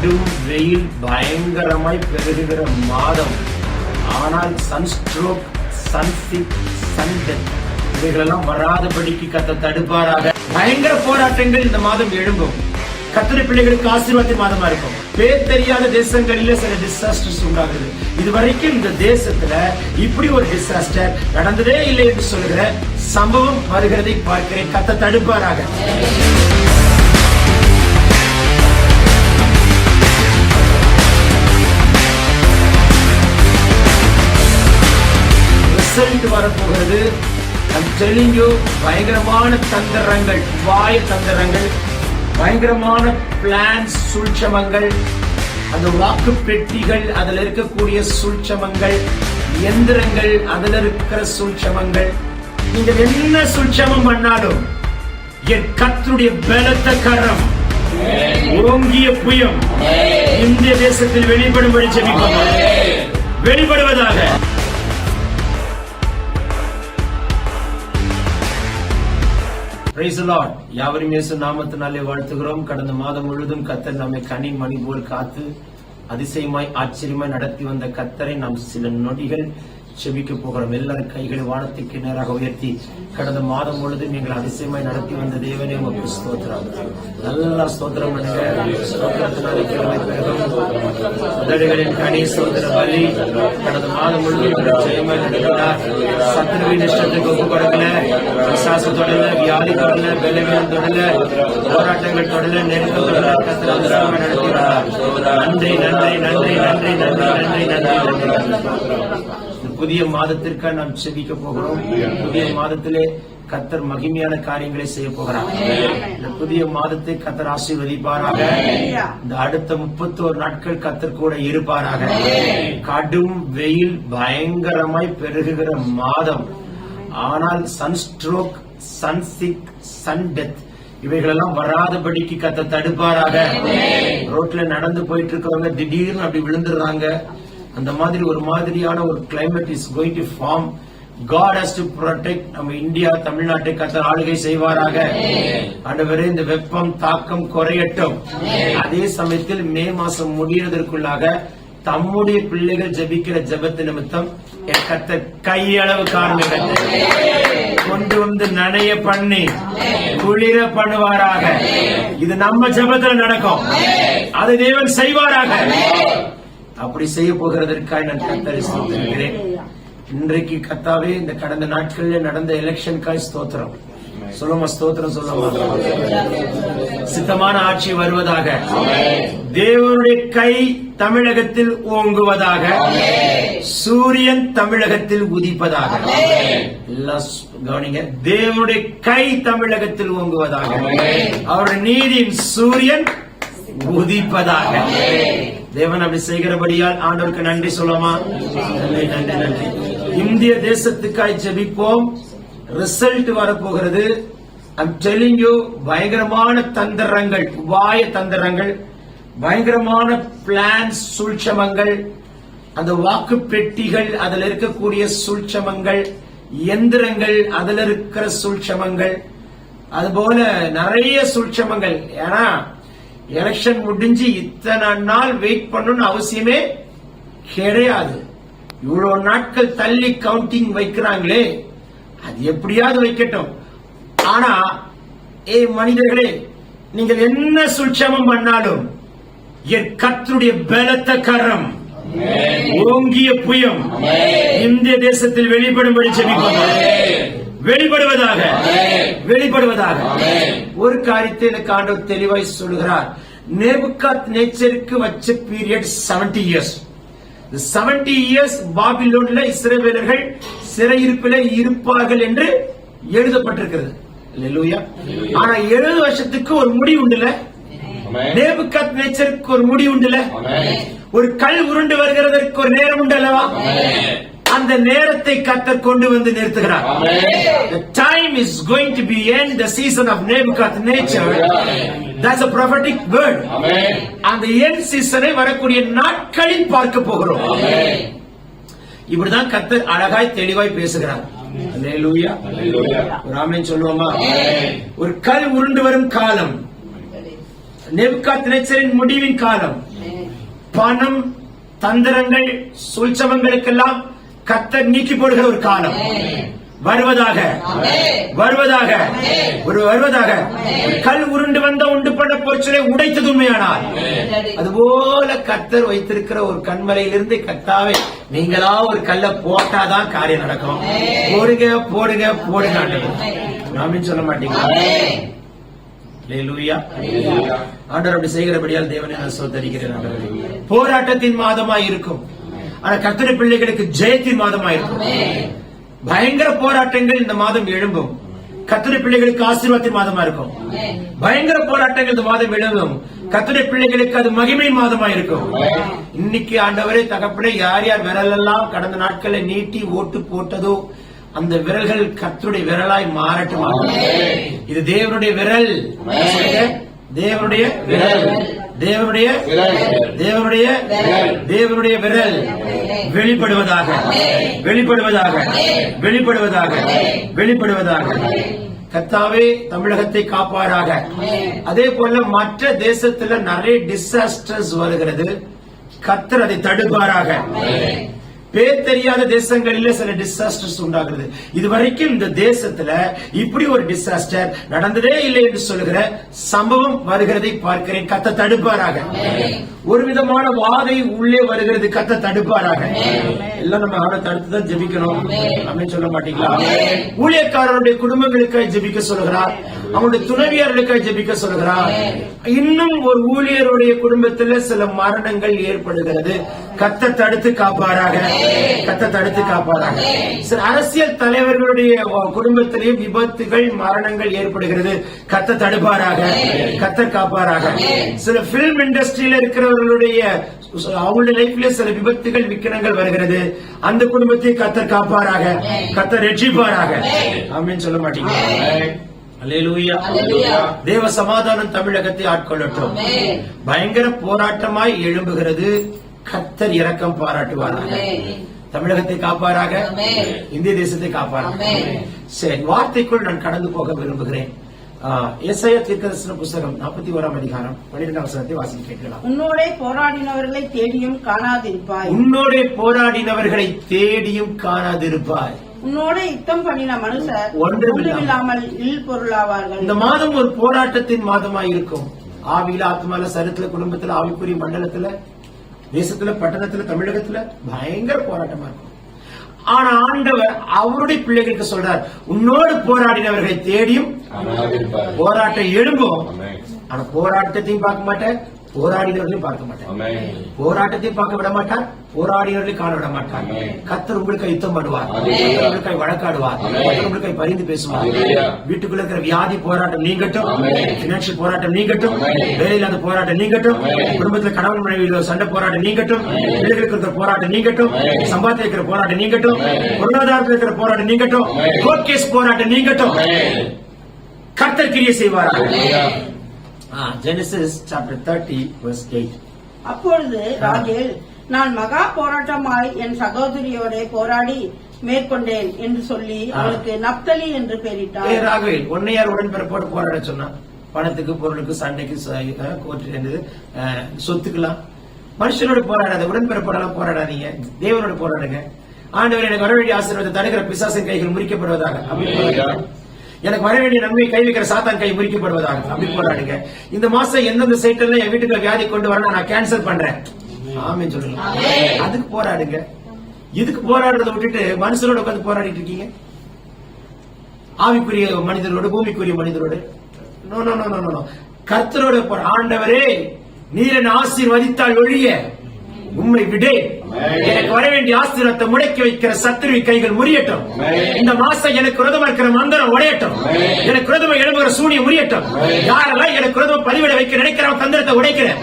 கடும் வெயில் பயங்கரமாய் பெருகுகிற மாதம். ஆனால் சன்ஸ்ட்ரோக் சன்சிக் சன்டெத் இவைகளெல்லாம் வராதபடிக்கு கத்த தடுப்பாராக. பயங்கர போராட்டங்கள் இந்த மாதம் எழும்பும். கத்திரி பிள்ளைகளுக்கு ஆசீர்வாத மாதமா இருக்கும். பேர் தெரியாத தேசங்களில சில டிசாஸ்டர்ஸ் உண்டாகுது. இதுவரைக்கும் இந்த தேசத்துல இப்படி ஒரு டிசாஸ்டர் நடந்ததே இல்லை என்று சொல்லுகிற சம்பவம் வருகிறதை பார்க்கிறேன். கத்த தடுப்பாராக. ரிசல்ட் வரப்போகிறது. I'm பயங்கரமான தந்திரங்கள் வாய தந்திரங்கள் பயங்கரமான பிளான்ஸ் சூழ்ச்சமங்கள் அந்த வாக்கு பெட்டிகள் அதில் இருக்கக்கூடிய சூழ்ச்சமங்கள் எந்திரங்கள் அதில் இருக்கிற சூழ்ச்சமங்கள். நீங்கள் என்ன சூழ்ச்சமம் பண்ணாலும் என் கத்தருடைய பலத்த கரம் ஓங்கிய புயம் இந்திய தேசத்தில் வெளிப்படும்படி ஜெபிப்போம். வெளிப்படுவதாக யாவரும் இயேசு நாமத்தினாலே வாழ்த்துகிறோம். கடந்த மாதம் முழுவதும் கத்தர் நம்மை கனி மணி போல் காத்து அதிசயமாய் ஆச்சரியமாய் நடத்தி வந்த கத்தரை நாம் சில நொடிகள் செபிக்க போகிறோம். எல்லாரும் கைகளை வானத்துக்கு நேராக உயர்த்தி கடந்த மாதம் முழுவதும் நீங்கள் அதிசயமாய் நடத்தி வந்த தேவனே உங்களுக்கு ஸ்தோத்திரம். நல்லா ஸ்தோத்திரம் பண்ணுங்க. ஸ்தோத்திரத்தினாலே கிழமை பெருகும் உதடுகளின் கனி சோதர பலி கடந்த மாதம் முழுவதும் ஜெயமாய் நடக்கிறார் சத்துருவின் இஷ்டத்துக்கு ஒப்பு கொடுக்கல. விசாச தொடல வியாதி தொடல தொடல போராட்டங்கள் தொடல நெருக்கம் தொடல நடத்தினார்? நன்றி நன்றி நன்றி நன்றி நன்றி நன்றி நன்றி நன்றி. புதிய மாதத்திற்காக நாம் செபிக்க போகிறோம். புதிய மாதத்திலே கத்தர் மகிமையான காரியங்களை செய்ய போகிறார். இந்த புதிய மாதத்தை கத்தர் ஆசீர்வதிப்பாராக. இந்த அடுத்த முப்பத்தோரு நாட்கள் கத்தர் கூட இருப்பாராக. கடும் வெயில் பயங்கரமாய் பெருகுகிற மாதம். ஆனால் சன்ஸ்ட்ரோக் சன்சிக் சன் டெத் இவைகளெல்லாம் வராதபடிக்கு கத்த தடுப்பாராக. ரோட்ல நடந்து போயிட்டு இருக்கிறவங்க திடீர்னு அப்படி விழுந்துடுறாங்க. அந்த மாதிரி ஒரு மாதிரியான ஒரு climate is going to form God has to protect நம்ம இந்தியா தமிழ்நாட்டை கத்தர் ஆளுகை செய்வாராக. ஆண்டவரே இந்த வெப்பம் தாக்கம் குறையட்டும். அதே சமயத்தில் மே மாசம் முடியறதற்குள்ளாக தம்முடைய பிள்ளைகள் ஜெபிக்கிற ஜெபத்து நிமித்தம் என் கத்தர் கையளவு காரணம் கொண்டு வந்து நனைய பண்ணி குளிர பண்ணுவாராக. இது நம்ம ஜெபத்துல நடக்கும். அது தேவன் செய்வாராக. அப்படி செய்ய போகிறதற்காக நான் கத்தரை ஸ்தோத்திருக்கிறேன். இன்றைக்கு கத்தாவே இந்த கடந்த நாட்களில் நடந்த எலெக்ஷனுக்காய் ஸ்தோத்திரம். சொல்லுமா ஸ்தோத்திரம் சொல்லுமா? சித்தமான ஆட்சி வருவதாக. தேவனுடைய கை தமிழகத்தில் ஓங்குவதாக. சூரியன் தமிழகத்தில் உதிப்பதாக. எல்லாம் கவனிங்க. தேவனுடைய கை தமிழகத்தில் ஓங்குவதாக. அவருடைய நீதியின் சூரியன் உதிப்பதாக. தேவன் அப்படி செய்கிறபடியால் ஆண்டவருக்கு நன்றி சொல்லமா? நன்றி நன்றி நன்றி. இந்திய தேசத்துக்காய் ஜெபிப்போம். ரிசல்ட் வரப்போகிறது. I'm டெலிங் யூ பயங்கரமான தந்திரங்கள் வாய தந்திரங்கள் பயங்கரமான பிளான் சூழ்ச்சமங்கள் அந்த வாக்கு பெட்டிகள் அதில் இருக்கக்கூடிய சூழ்ச்சமங்கள் எந்திரங்கள் அதில் இருக்கிற சூழ்ச்சமங்கள் அதுபோல நிறைய சூழ்ச்சமங்கள். ஏன்னா எலெக்ஷன் முடிஞ்சு இத்தனை நாள் வெயிட் பண்ணணும்னு அவசியமே கிடையாது. இவ்வளவு நாட்கள் தள்ளி கவுண்டிங் வைக்கிறாங்களே அது எப்படியாவது வைக்கட்டும். ஆனா ஏ மனிதர்களே நீங்கள் என்ன சுட்சமம் பண்ணாலும் என் கர்த்தருடைய பலத்த கரம் ஓங்கிய புயம் இந்திய தேசத்தில் வெளிப்படும்படி செபிப்போம் வெளிப்படுவதாக. வெளிப்படுவதாக. ஒரு காரியத்தை எனக்கு ஆண்டவர் தெளிவாய் சொல்கிறார் நேபுகாத் நேச்சருக்கு வச்ச பீரியட் 70 இயர்ஸ் செவன்டி இயர்ஸ் பாபிலோன்ல இஸ்ரவேலர்கள் சிறையிருப்பில் இருப்பார்கள் என்று எழுதப்பட்டிருக்கிறது. ஆனா எழுபது வருஷத்துக்கு ஒரு முடிவு உண்டுல? நேபுகாத் நேச்சருக்கு ஒரு முடிவு உண்டுல? ஒரு கல் உருண்டு வருகிறதற்கு ஒரு நேரம் உண்டு அல்லவா? அந்த நேரத்தை கத்தர் கொண்டு வந்து நிறுத்துகிறார். The time is going to be end the season of Nebuchadnezzar. That's a prophetic word. அந்த end சீசனை வரக்கூடிய நாட்களில் பார்க்க போகிறோம். இப்படிதான் கத்தர் அழகாய் தெளிவாய் பேசுகிறார். ஒரு ஆமென் சொல்லுவோமா? ஒரு கல் உருண்டு வரும் காலம். முடிவின் காலம். பணம் தந்திரங்கள் சூழ்ச்சவங்களுக்கெல்லாம் கத்தர் நீக்கி போடுகிற ஒரு காலம். வருவதாக. வருவதாக. ஒரு வருவதாக. ஒரு கல் உருண்டு வந்த உண்டு பண்ண போச்சலை உடைத்தது உண்மையானால். அதுபோல கத்தர் வைத்திருக்கிற ஒரு கண்மலையிலிருந்து கத்தாவே நீங்களா ஒரு கல்ல போட்டாதான் காரியம் நடக்கும். போடுங்க போடுங்க போடுங்க நாமே சொல்ல மாட்டீங்களா? அல்லேலூயா. ஆண்டவர் அப்படி செய்கிறபடியால் தேவனை நான் சோதரிக்கிறேன் போராட்டத்தின் மாதமாய் இருக்கும். ஆனா கர்த்தருடைய பிள்ளைகளுக்கு ஜெயத்தின் மாதமாய் இருக்கும் பயங்கர போராட்டங்கள் இந்த மாதம் எழும்பும். கர்த்தருடைய பிள்ளைகளுக்கு ஆசீர்வாதத்தின் மாதமா இருக்கும் பயங்கர போராட்டங்கள் இந்த மாதம் எழும்பும். கர்த்தருடைய பிள்ளைகளுக்கு அது மகிமை மாதமா இருக்கும் இன்னைக்கு ஆண்டவரே தகப்பனே யார் யார் விரலெல்லாம் கடந்த நாட்களை நீட்டி ஓட்டு போட்டதோ அந்த விரல்கள் கர்த்தருடைய விரலாய் மாறட்டும்? இது தேவனுடைய விரல். தேவனுடைய விரல். தேவனுடைய தேவனுடைய தேவனுடைய விரல் வெளிப்படுவதாக. வெளிப்படுவதாக. வெளிப்படுவதாக. வெளிப்படுவதாக. கத்தாவே தமிழகத்தை காப்பாராக. அதே போல மற்ற தேசத்துல நிறைய டிசாஸ்டர்ஸ் வருகிறது. கத்தர் அதை தடுப்பாராக. பேர் தெரியாத தேசங்களிலே சில டிசாஸ்டர்ஸ் உண்டாகிறது. இதுவரைக்கும் இந்த தேசத்துல இப்படி ஒரு டிசாஸ்டர் நடந்ததே இல்லை என்று சொல்லுகிற சம்பவம் வருகிறதை பார்க்கிறேன். கத்த தடுப்பாராக. ஒரு விதமான வாதை உள்ளே வருகிறது. கத்த தடுப்பாராக. எல்லாம் நம்ம அவரை தடுத்து தான் ஜெபிக்கணும் அப்படின்னு சொல்ல மாட்டீங்களா? ஊழியக்காரருடைய குடும்பங்களுக்காக ஜெபிக்க சொல்லுகிறார். அவனுடைய துணைவியார்களுக்காக ஜெபிக்க சொல்லுகிறார். இன்னும் ஒரு ஊழியருடைய குடும்பத்தில் சில மரணங்கள் ஏற்படுகிறது. கத்த தடுத்து காப்பாராக. கத்த தடுத்து காப்பாராக. சில அரசியல் தலைவர்களுடைய குடும்பத்திலேயும் விபத்துகள் மரணங்கள் ஏற்படுகிறது. கத்த தடுப்பாராக. கத்த காப்பாராக. சில பிலிம் இண்டஸ்ட்ரியில இருக்கிறவர்களுடைய அவங்களுடைய லைஃப்ல சில விபத்துகள் விக்கிரங்கள் வருகிறது. அந்த குடும்பத்தை கத்தர் காப்பாராக. கத்தர் ரட்சிப்பாராக. அப்படின்னு சொல்ல மாட்டீங்க. தேவ சமாதானம் தமிழகத்தை ஆட்கொள்ளட்டும். பயங்கர போராட்டமாய் எழும்புகிறது. கத்தர் இரக்கம் பாராட்டுவாராக. தமிழகத்தை காப்பாராக. இந்திய தேசத்தை காப்பாராக. சரி வார்த்தைக்குள் நான் கடந்து போக விரும்புகிறேன். எஸ்ஐ தீர்க்கதரிசன புஸ்தகம் நாற்பத்தி ஓராம் அதிகாரம் பன்னிரெண்டாம் வசனத்தை வாசிக்க கேட்கலாம். உன்னோடே போராடினவர்களை தேடியும் காணாதிருப்பாய். உன்னோடே போராடினவர்களை தேடியும் காணாதிருப்பாய். உன்னோட யுத்தம் பண்ணின மனுஷர் ஒன்றுமில்லாமல். இல் பொருளாவார்கள். இந்த மாதம் ஒரு போராட்டத்தின் மாதமாய் இருக்கும். ஆவியில ஆத்மால சரத்துல குடும்பத்துல ஆவிக்குரிய மண்டலத்துல தேசத்துல பட்டணத்துல தமிழகத்துல பயங்கர போராட்டமா இருக்கும். ஆனா ஆண்டவர் அவருடைய பிள்ளைகளுக்கு சொல்றார் உன்னோடு போராடினவர்களை தேடியும். போராட்டம் எழும்பும். ஆனா போராட்டத்தையும் பார்க்க மாட்டேன். போராடினவர்களையும் பார்க்க மாட்டேன் ஆமென். போராட்டத்தை பார்க்க விட மாட்டார் போராடினவர்களை காண விட மாட்டார். கத்தர் உங்களுக்கு யுத்தம் பண்ணுவார் ஆமென். கத்தர் உங்களுக்கு வழக்காடுவார் ஆமென். கத்தர் உங்களுக்கு பரிந்து பேசுவார். வீட்டுக்குள்ள இருக்கிற வியாதி போராட்டம் நீங்கட்டும். பினான்சியல் போராட்டம் நீங்கட்டும் ஆமென். வேலையில்லாத போராட்டம் நீங்கட்டும். குடும்பத்துல கணவன் மனைவியில சண்டை போராட்டம் நீங்கட்டும் பிள்ளைகளுக்கு இருக்கிற போராட்டம் நீங்கட்டும். சம்பாத்தியம் இருக்கிற போராட்டம் நீங்கட்டும். பொருளாதாரத்தில் இருக்கிற போராட்டம் நீங்கட்டும். கோர்ட் கேஸ் போராட்டம் நீங்கட்டும். கர்த்தர் கிரியை ஹalleluya. Genesis chapter thirty verse eight அப்பொழுது ராகேல் நான் மகா போராட்டமாய் என் சகோதரியோட போராடி மேற்கொண்டேன் என்று சொல்லி. அவளுக்கு நப்தலி என்று பெயரிட்டார். ராகவேல் உன்னை யார் உடன்பிறப்போடு போராட சொன்னா பணத்துக்கு பொருளுக்கு சண்டைக்கு அஹ், சொத்துக்கெல்லாம். மனுஷனோட போராடாத உடன்பிறப்போடலாம் போராடாதீங்க. தேவனோட போராடுங்க. ஆண்டவர் எனக்கு வர வேண்டிய ஆசீர்வாதத்தை தடுக்கிற பிசாசின் கைகள் முறிக்கப்படுவதாக. அப்படி போராடுங்க. எனக்கு வர வேண்டிய நன்மை கை வைக்கிற சாத்தான் கை முறிக்கப்படுவதாக. அப்படி போராடுங்க. இந்த மாசம் எந்தெந்த சைட்ல என் வீட்டுக்கு வியாதி கொண்டு வரணும் நான் கேன்சல் பண்றேன். ஆமென் சொல்லுங்க. அதுக்கு போராடுங்க. இதுக்கு போராடுறதை விட்டுட்டு மனுஷனோட உட்காந்து போராடிட்டு இருக்கீங்க? ஆவிக்குரிய மனிதரோடு பூமிக்குரிய மனிதரோடு. No no no no no, கர்த்தரோட ஆண்டவரே நீர் என்னை ஆசீர்வதித்தால் ஒழிய உம்மை விடே எனக்கு வர வேண்டிய ஆசீர்வாதத்தை முடக்கி வைக்கிற சத்துருவி கைகள் முறியட்டும். இந்த மாசம் எனக்கு விரதமா இருக்கிற மந்திரம் உடையட்டும். எனக்கு விரதமா எழும்புகிற சூனியம் முறியட்டும். யாரெல்லாம் எனக்கு விரதமா பதிவிட வைக்க நினைக்கிற தந்திரத்தை உடைக்கிறேன்.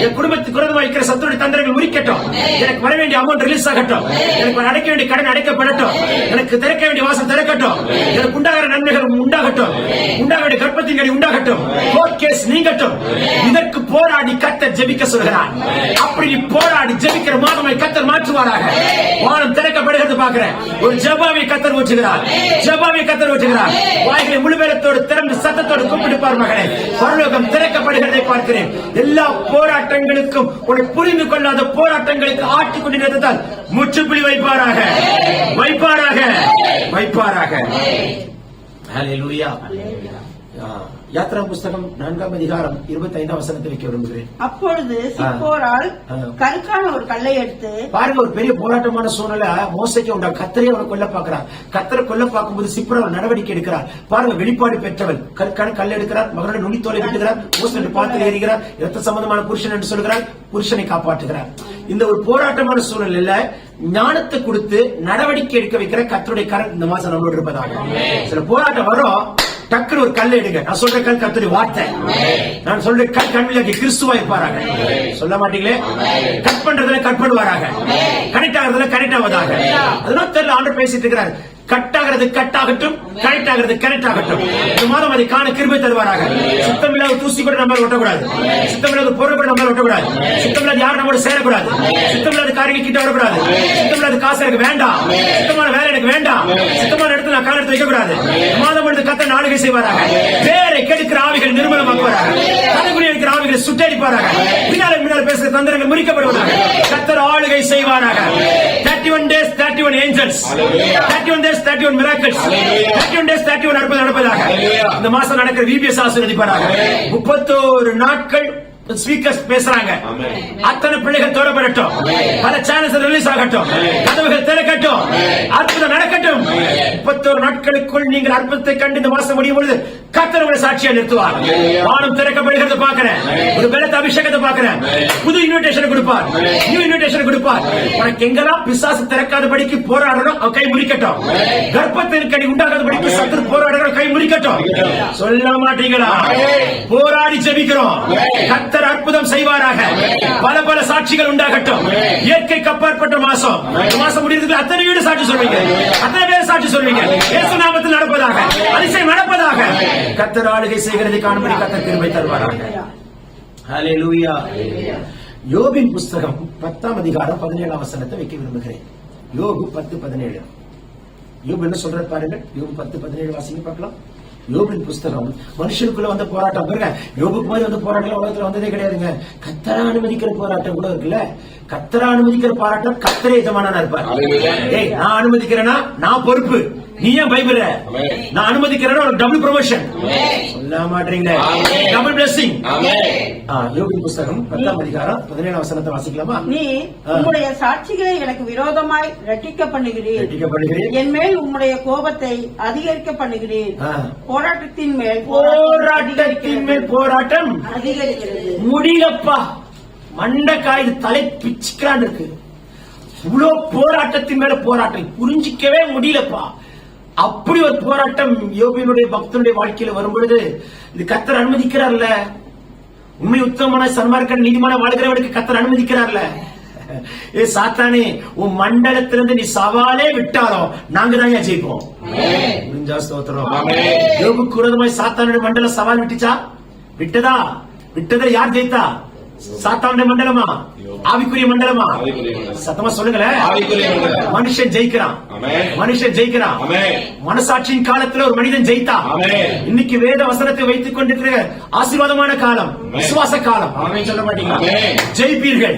என் குடும்பத்துக்கு விரதமா வைக்கிற சத்துருடைய தந்திரங்கள் முறிக்கட்டும். எனக்கு வர வேண்டிய அமௌண்ட் ரிலீஸ் ஆகட்டும். எனக்கு அடைக்க வேண்டிய கடன் அடைக்கப்படட்டும். எனக்கு திறக்க வேண்டிய வாசல் திறக்கட்டும். எனக்கு உண்டாகிற நன்மைகள் உண்டாகட்டும். உண்டாக வேண்டிய கர்ப்பத்தின் கடி உண்டாகட்டும். கோர்ட் கேஸ் நீங்கட்டும். இதற்கு போராடி கத்த ஜெபிக்க சொல்கிறார். அப்படி போராடி ஜெபிக்கிற கத்த கத்தர் மாற்றுவாராக. வானம் திறக்கப்படுகிறது பார்க்கிறேன். ஒரு ஜபாவை கத்தர் ஊற்றுகிறார் ஜபாவை கத்தர் ஊற்றுகிறார் வாய்களை முழுபெறத்தோடு திறந்து சத்தத்தோடு கூப்பிடுப்பார் மகனே. பரலோகம் திறக்கப்படுகிறதை பார்க்கிறேன். எல்லா போராட்டங்களுக்கும் உன்னை புரிந்து கொள்ளாத போராட்டங்களுக்கு ஆட்டிக் கொண்டிருந்தால் முற்றுப்புள்ளி வைப்பாராக. வைப்பாராக. வைப்பாராக. ஹalleluya ஆ, யாத்ரா புஸ்தகம் நான்காம் அதிகாரம் இருபத்தி ஐந்தாம் வசனத்தை வைக்க விரும்புகிறேன். அப்பொழுது சிப்போரால். கருக்கான ஒரு கல்லை எடுத்து பாருங்க ஒரு பெரிய போராட்டமான சூழ்நிலை. மோசைக்கு உண்டா? கத்தரை அவனை கொல்ல பார்க்கிறார். கத்தரை கொல்ல பார்க்கும்போது சிப்பர் அவர் நடவடிக்கை எடுக்கிறார். பாருங்க வெளிப்பாடு பெற்றவன் கற்கான கல் எடுக்கிறார் மகனுடைய நுனித்தோலை வெட்டுகிறார் மோசனுடைய பாத்திரை ஏறுகிறார் இரத்த சம்பந்தமான புருஷன் என்று சொல்கிறார் புருஷனை காப்பாற்றுகிறார். இந்த ஒரு போராட்டமான சூழ்நிலையில ஞானத்தை கொடுத்து நடவடிக்கை எடுக்க வைக்கிற கத்தருடைய கரம் இந்த மாசம் நம்மளோட இருப்பதாக. சில போராட்டம் வரும். டக்குனு ஒரு கல் எடுங்க. நான் சொல்ற கல் கத்துடைய வார்த்தை. நான் சொல்ற கல் கண்ணில் கிறிஸ்துவா இருப்பாராங்க சொல்ல மாட்டீங்களே? கட் பண்றதுல கட் பண்ணுவாராக. கனெக்ட் ஆகுறதுல கனெக்ட் ஆவதாக. அதெல்லாம் தெரியல ஆண்டு பேசிட்டு இருக்கிறார். கட் கட்டாகட்டும் கட் ஆகட்டும் ஆகிறது கரெக்ட் ஆகட்டும் இந்த மாதம் அதை காண கிருபை தருவாராக. சுத்தம் இல்லாத தூசி கூட நம்மளால ஒட்டக்கூடாது. சுத்தம் இல்லாத பொருள் கூட நம்ம ஒட்டக்கூடாது. சுத்தம் இல்லாத யாரும் நம்மளோட சேரக்கூடாது. சுத்தம் இல்லாத காரியங்கள் கிட்ட வரக்கூடாது. சுத்தம் இல்லாத காசு எனக்கு வேண்டாம். சுத்தமான வேலை எனக்கு வேண்டாம். சுத்தமான இடத்துல நான் கால எடுத்து வைக்கக்கூடாது. மாதம் எடுத்து கத்த நாளுகை செய்வாராக. வேலை கெடுக்கிற ஆவிகள் நிர்மலமாக்குவாராக. தலைமுறை எடுக்கிற ஆவிகளை சுட்டடிப்பாராக. பின்னால முன்னால பேசுகிற தந்திரங்கள் முறிக்கப்படுவதாக. கத்தர் ஆளுகை செய்வாராக. 31 days 31 angels. 31 days 31 miracles. 31 days 31 அற்புதம் நடப்பதாக. இந்த மாசம் நடக்கிற விபிஎஸ் ஆசீர்வதிப்பாராக. முப்பத்தோரு நாட்கள் ஸ்பீக்கர்ஸ் பேசுறாங்க. அத்தனை பிள்ளைகள் தொடரப்படட்டும். பல சேனல்ஸ் ரிலீஸ் ஆகட்டும். கதவுகள் திறக்கட்டும். அற்புதம் நடக்கட்டும். முப்பத்தோரு நாட்களுக்குள் நீங்கள் அற்புதத்தை கண்டு இந்த மாசம் முடியும் பொழுது கத்தர் உங்களை சாட்சியா நிறுத்துவார். வானம் திறக்கப்படுகிறது பார்க்கிறேன். ஒரு பலத்த அபிஷேகத்தை பார்க்கிறேன். புது இன்விடேஷன் கொடுப்பார். நியூ இன்விடேஷன் கொடுப்பார். உனக்கு எங்கெல்லாம் பிசாசு திறக்காதபடிக்கு போராடணும் கை முறிக்கட்டும். கர்ப்பத்தின் கடி உண்டாகாதபடிக்கு சத்துரு போராடுறோம் கை முறிக்கட்டும். சொல்ல மாட்டீங்களா? போராடி ஜெபிக்கிறோம். கத்தர் அற்புதம் செய்வாராக. பல பல சாட்சிகள் உண்டாகட்டும். இயற்கைக்கு அப்பாற்பட்ட மாசம். மாசம் முடியறதுக்கு அத்தனை வீடு சாட்சி சொல்வீங்க. அத்தனை பேர் சாட்சி சொல்வீங்க. இயேசு நாமத்தில் நடப்பதாக அதிசயம் நடப்பதாக. கத்தர் ஆளுகை செய்கிறதை காணும்படி கத்தர் கிருபை தருவாராக. ஹalleluya யோபின் புஸ்தகம் பத்தாம் அதிகாரம் பதினேழாம் வசனத்தை வைக்க விரும்புகிறேன். யோபு பத்து பதினேழு. யோபு என்ன சொல்ற பாருங்க? யோபு பத்து பதினேழு வாசிங்க பார்க்கலாம். யோபின் புஸ்தகம் மனுஷனுக்குள்ள வந்த போராட்டம். பாருங்க யோபுக்கு மாதிரி வந்து போராட்டம் உலகத்துல வந்ததே கிடையாதுங்க. கத்தரா அனுமதிக்கிற போராட்டம் கூட இருக்குல்ல? கத்தரா அனுமதிக்கிற போராட்டம் கத்தரே எஜமானா இருப்பார். ஏய் நான் அனுமதிக்கிறேன்னா நான் பொறுப்பு. நீ ஏன் பயப்படுற. நான் அனுமதிக்கிறேன்னா டபுள் ப்ரொமோஷன் சொல்ல மாட்டீங்களே. Double blessing. யோகின் புஸ்தகம் பத்தாம் அதிகாரம் பதினேழாம் வசனத்தை வாசிக்கலாமா? நீ. உம்முடைய சாட்சிகளை எனக்கு விரோதமாய் ரட்டிக்க பண்ணுகிறீர் வெட்டிக்கப்படுகிறேன் என் மேல் உம்முடைய கோபத்தை அதிகரிக்க பண்ணுகிறீர். போராட்டத்தின் மேல் போராட்டத்தின் மேல் போராட்டம். அதிகரிக்கிறது. முடியலப்பா. மண்டக்காய் தலை பிச்சுக்கிறான் இருக்கு இவ்வளவு போராட்டத்தின் மேல போராட்டம். புரிஞ்சிக்கவே முடியலப்பா. அப்படி ஒரு போராட்டம் யோபியினுடைய பக்தனுடைய வாழ்க்கையில வரும் பொழுது இது கத்தர் அனுமதிக்கிறார்ல? உண்மை உத்தமமான சன்மார்க்கன் நீதிமான வாழ்கிறவனுக்கு கத்தர் அனுமதிக்கிறார்ல? ஏ சாத்தானே உன் மண்டலத்திலிருந்து நீ சவாலே விட்டாலும் நாங்க தான் ஏன் ஜெயிப்போம்? முடிஞ்சா ஸ்தோத்திரம். யோபுக்கு விரோதமாய் சாத்தானுடைய மண்டலம் சவால் விட்டுச்சா? விட்டதா? விட்டதை யார் ஜெயித்தா? சாத்தானுடைய மண்டலமா ஆவிக்குரிய மண்டலமா. சத்தமா சொல்லுங்களேன். மனுஷன் ஜெயிக்கிறான். மனுஷன் ஜெயிக்கிறான். மனசாட்சியின் காலத்துல ஒரு மனிதன் ஜெயித்தான் ஆமென். இன்னைக்கு வேத வசனத்தை வைத்துக் கொண்டிருக்கிற ஆசீர்வாதமான காலம். விசுவாச காலம் சொல்ல மாட்டீங்களா. ஜெயிப்பீர்கள்.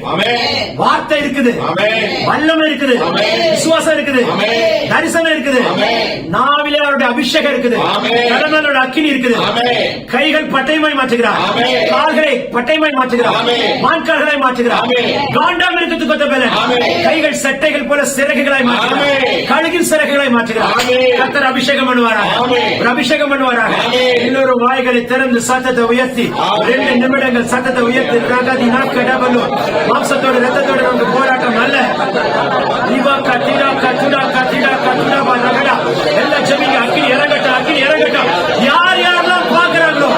வார்த்தை இருக்குது. வல்லமை இருக்குது. விசுவாசம் இருக்குது. தரிசனம் இருக்குது. நாவிலே அவருடைய அபிஷேகம் இருக்குது. கடனோட அக்கினி இருக்குது. கைகள் பட்டைமாய் மாற்றுகிறார். கால்களை பட்டைமாய் மாற்றுகிறார் ஆமென். மான்கால்களாய் மாற்றுகிறார். காண்டாம் இருக்கிறது கொத்த பேல. கைகள் சட்டைகள் போல சிறகுகளாய் மாற்றுகிறார். கழுகின் சிறகுகளாய் மாற்றுகிறார். கத்தர் அபிஷேகம் பண்ணுவாராக. ஒரு அபிஷேகம் பண்ணுவாராக. இன்னொரு வாய்களை திறந்து சத்தத்தை உயர்த்தி. ரெண்டு நிமிடங்கள் சத்தத்தை உயர்த்தி ரகதி நாக்கடபலு மாம்சத்தோட ரத்தத்தோட நமக்கு போராட்டம் அல்ல இவா கத்திடா கத்துடா கத்திடா கத்துடா எல்லாம் ஜெபிங்க அக்கினி இறங்கட்டும் அக்கினி இறங்கட்டும் யார் யாரெல்லாம் பாக்குறாங்களோ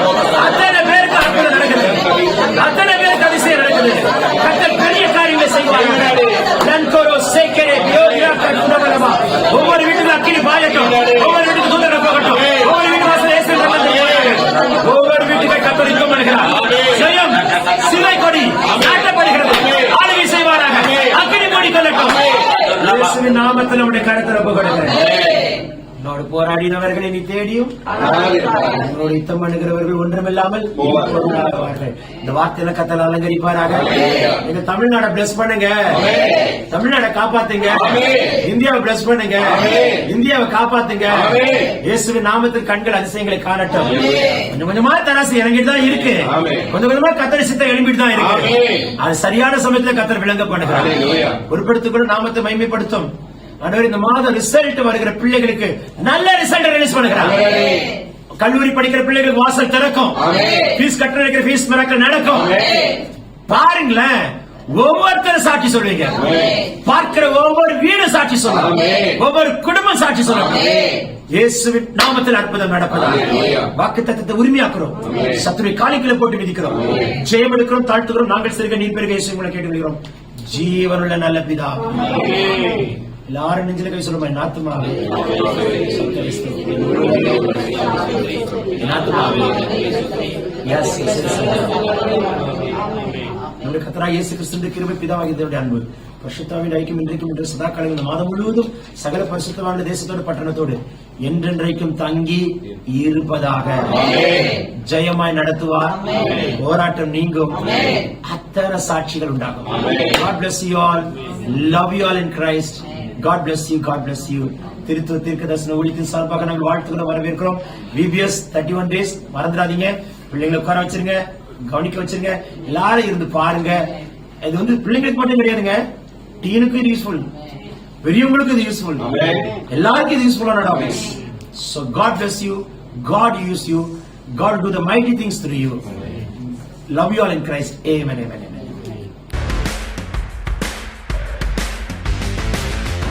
அத்தனை பேருக்கு அற்புதம் நடக்குது அத்தனை பேருக்கு அதிசயம் நடக்குது கத்தர் பெரிய காரியங்களை செய்வாங்க சேக்கரே யோகியா கட்டுடபலமா ஒவ்வொரு வீட்டுக்கு அக்கினி பாயட்டும் ஒவ்வொரு வீட்டுக்கு தூதர்கள் போகட்டும் ஒவ்வொரு வீட்டு வாசல் இயேசு ஒவ்வொரு வீட்டுக்கு கத்தர் யுத்தம் ஜெயம் சிலை கொடி நாட்டப்படுகிறது ஆளுகை செய்வாராக அக்கினி மூடி கொள்ளட்டும் நாமத்தில் நம்முடைய கருத்தை ஒப்பு கொடுக்கிறேன் உன்னோடு போராடினவர்களை நீ தேடியும் உன்னோடு யுத்தம் பண்ணுகிறவர்கள் ஒன்றுமில்லாமல். இந்த வார்த்தையில கத்தல் அலங்கரிப்பாராக? எங்க தமிழ்நாட பிளஸ் பண்ணுங்க. தமிழ்நாட காப்பாத்துங்க. இந்தியாவை பிளஸ் பண்ணுங்க. இந்தியாவை காப்பாத்துங்க. இயேசுவின் நாமத்தில் கண்கள் அதிசயங்களை காணட்டும். கொஞ்சம் கொஞ்சமா தராசு இறங்கிட்டு தான் இருக்கு. கொஞ்சம் கொஞ்சமா கத்தரி சித்தம் எழும்பிட்டு தான் இருக்கு. அது சரியான சமயத்துல கத்தர் விளங்க பண்ணுகிறார். பொறுப்படுத்திக் நாமத்தை மைமைப்படுத்தும். ஆண்டவர் இந்த மாதம் ரிசல்ட் வருகிற பிள்ளைகளுக்கு நல்ல ரிசல்ட் ரிலீஸ் பண்ணுகிறார். கல்லூரி படிக்கிற பிள்ளைகளுக்கு வாசல் திறக்கும். ஃபீஸ் கட்ட இருக்கிற ஃபீஸ் மிரக்கல் நடக்கும். பாருங்களேன் ஒவ்வொருத்தரும் சாட்சி சொல்லுவீங்க. பார்க்கிற ஒவ்வொரு வீடு சாட்சி சொல்லும் ஒவ்வொரு குடும்பம் சாட்சி சொல்லும் இயேசுவின் நாமத்தில் அற்புதம் நடப்பதாக. வாக்கு தத்தத்தை உரிமையாக்குறோம். சத்துருவை காலிக்குள்ள போட்டு மிதிக்கிறோம். ஜெயம் எடுக்கிறோம் தாழ்த்துகிறோம் நாங்கள் சிறுக நீர் பெருக இயேசு கேட்டு விடுகிறோம் ஜீவனுள்ள நல்ல பிதா. எல்லாரும் நெஞ்சில கை சொல்லுமா என் ஆத்துமாவே நம்முடைய கத்தரா இயேசு கிறிஸ்துவின் கிருபை பிதாவாகிய தேவனுடைய அன்பு பரிசுத்தாவின் ஐக்கியம் இன்றைக்கும் இன்று சதா காலம் இந்த மாதம் முழுவதும் சகல பரிசுத்தமான தேசத்தோடு பட்டணத்தோடு என்றென்றைக்கும் தங்கி இருப்பதாக. ஜெயமாய் நடத்துவார். போராட்டம் நீங்கும். அத்தனை சாட்சிகள் உண்டாகும். God bless you all. Love you all in Christ. God bless you God bless you. திருத்துவ தீர்க்க தரிசன ஒழித்தின் சார்பாக நாங்கள் வாழ்த்துக்களை வரவேற்கிறோம். VBS தேர்ட்டி ஒன் டேஸ் மறந்துடாதீங்க. பிள்ளைங்களை உட்கார வச்சிருங்க கவனிக்க வச்சிருங்க. எல்லாரும் இருந்து பாருங்க. இது வந்து பிள்ளைங்களுக்கு மட்டும் கிடையாதுங்க. டீனுக்கும் இது யூஸ்ஃபுல் பெரியவங்களுக்கும் இது யூஸ்ஃபுல் எல்லாருக்கும் இது யூஸ்ஃபுல்லான topics So God bless you, God use you, God do the mighty things through you. Love you all in Christ. Amen.